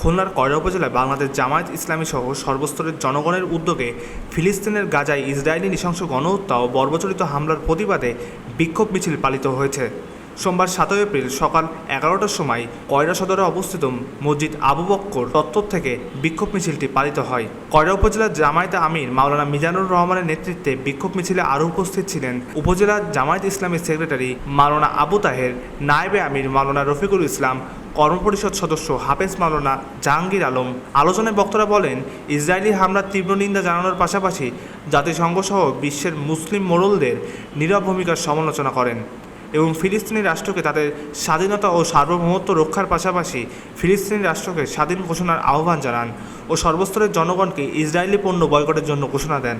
খুলনার কয়রা উপজেলায় বাংলাদেশ জামায়াত ইসলামী সহ সর্বস্তরের জনগণের উদ্যোগে ফিলিস্তিনের গাজায় ইসরায়েলি নৃশংস গণহত্যা ও বর্বচরিত হামলার প্রতিবাদে বিক্ষোভ মিছিল পালিত হয়েছে। সোমবার সাতই এপ্রিল সকাল এগারোটার সময় কয়রা সদরে অবস্থিত মসজিদ আবু বক্কর চত্বর থেকে বিক্ষোভ মিছিলটি পালিত হয়। কয়রা উপজেলার জামায়াতে আমির মাওলানা মিজানুর রহমানের নেতৃত্বে বিক্ষোভ মিছিলে আরও উপস্থিত ছিলেন উপজেলা জামায়াত ইসলামের সেক্রেটারি মাওলানা আবু তাহের, নায়েবে আমির মাওলানা রফিকুল ইসলাম, কর্মপরিষদ সদস্য হাফেজ মাওলানা জাহাঙ্গীর আলম। আলোচনায় বক্তারা বলেন, ইসরায়েলি হামলার তীব্র নিন্দা জানানোর পাশাপাশি জাতিসংঘ সহ বিশ্বের মুসলিম মোড়লদের নীরব ভূমিকার সমালোচনা করেন। এবং ফিলিস্তিনি রাষ্ট্রকে তাদের স্বাধীনতা ও সার্বভৌমত্ব রক্ষার পাশাপাশি ফিলিস্তিনি রাষ্ট্রকে স্বাধীন ঘোষণার আহ্বান জানান ও সর্বস্তরের জনগণকে ইসরায়েলি পণ্য বয়কটের জন্য ঘোষণা দেন।